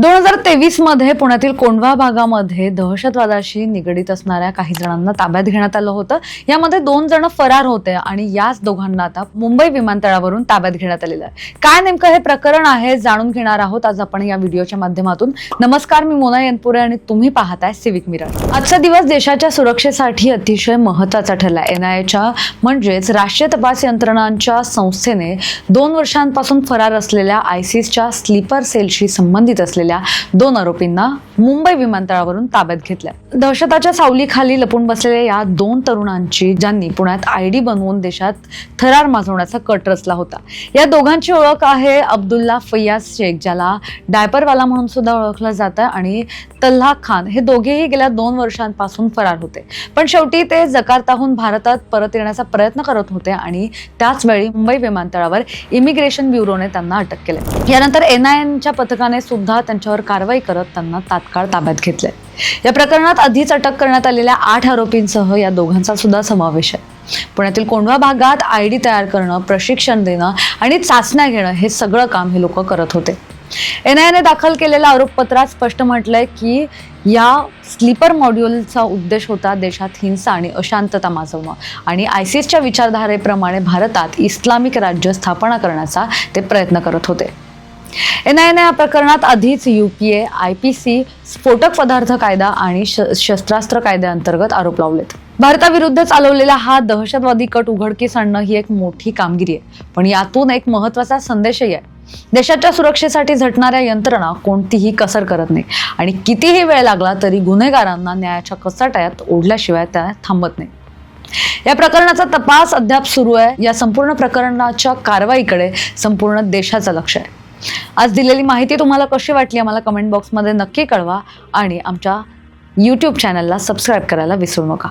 दोन हजार तेवीसमध्ये पुण्यातील कोंढवा भागामध्ये दहशतवादाशी निगडीत असणाऱ्या काही जणांना ताब्यात घेण्यात आलं होतं. यामध्ये दोन जण फरार होते आणि याच दोघांना आता मुंबई विमानतळावरून ताब्यात घेण्यात आलेलं आहे. काय नेमकं हे प्रकरण आहे जाणून घेणार आहोत आज आपण या व्हिडिओच्या माध्यमातून. नमस्कार मी मोना यनपुरे आणि तुम्ही पाहताय सिविक मिरर आजचा दिवस देशाच्या सुरक्षेसाठी अतिशय महत्त्वाचा ठरला एन म्हणजेच राष्ट्रीय तपास यंत्रणांच्या संस्थेने दोन वर्षांपासून फरार असलेल्या आयसीसच्या स्लीपर सेलशी संबंधित असलेल्या दोन आरोपींना मुंबई विमानतळावरून ताब्यात घेतल्या दहशताच्या सावलीखाली लपून बसलेल्या या दोन तरुणांची ज्यांनी पुण्यात आय डी बनवून देशात थरार माजवण्याचा कट रचला होता. या दोघांची ओळख आहे अब्दुल्ला फैयाज शेख ज्याला डायपरवाला म्हणून सुद्धा ओळखलं जातं आणि तल्हा खान. हे दोघेही गेल्या दोन वर्षांपासून फरार होते. पण शेवटी ते जकार्ताहून भारतात परत येण्याचा प्रयत्न करत होते आणि त्याच वेळी मुंबई विमानतळावर इमिग्रेशन ब्युरोने त्यांना अटक केले. यानंतर एन आय पथकाने सुद्धा त्यांच्या यांच्यावर कारवाई करत त्यांना तात्काळ ताब्यात घेतले या प्रकरणात आधीच अटक करण्यात आलेल्या आठ आरोपींसह या दोघांचा सुद्धा समावेश आहे. पुण्यातील कोंढवा भागात आय डी तयार करणं प्रशिक्षण देणं आणि चाचण्या घेणं हे सगळं काम हे लोक करत होते. एन आय एने दाखल केलेल्या आरोपपत्रात स्पष्ट म्हटलंय की या स्लीपर मॉड्यूलचा उद्देश होता देशात हिंसा आणि अशांतता माजवणं आणि आयसीसच्या विचारधारेप्रमाणे भारतात इस्लामिक राज्य स्थापना करण्याचा ते प्रयत्न करत होते. एन आय या प्रकरणात आधीच युपीए आय पी सी स्फोटक पदार्थ कायदा आणि श- शस्त्रास्त्र कायद्याअंतर्गत आरोप लावलेत. भारताविरुद्ध चालवलेला हा दहशतवादी कट उघडकीस आणणं ही एक मोठी कामगिरी आहे. पण यातून एक महत्त्वाचा संदेशही आहे. देशाच्या सुरक्षेसाठी झटणाऱ्या यंत्रणा कोणतीही कसर करत नाही. आणि कितीही वेळ लागला तरी गुन्हेगारांना न्यायाच्या कचाट्यात ओढल्याशिवाय त्या थांबत नाही. या प्रकरणाचा तपास अद्याप सुरू आहे. या संपूर्ण प्रकरणाच्या कारवाईकडे संपूर्ण देशाचं लक्ष आहे. आज दिलेली माहिती तुम्हाला कशी वाटली आम्हाला कमेंट बॉक्समध्ये नक्की कळवा आणि आमच्या यूट्यूब चॅनलला सबस्क्राईब करायला विसरू नका.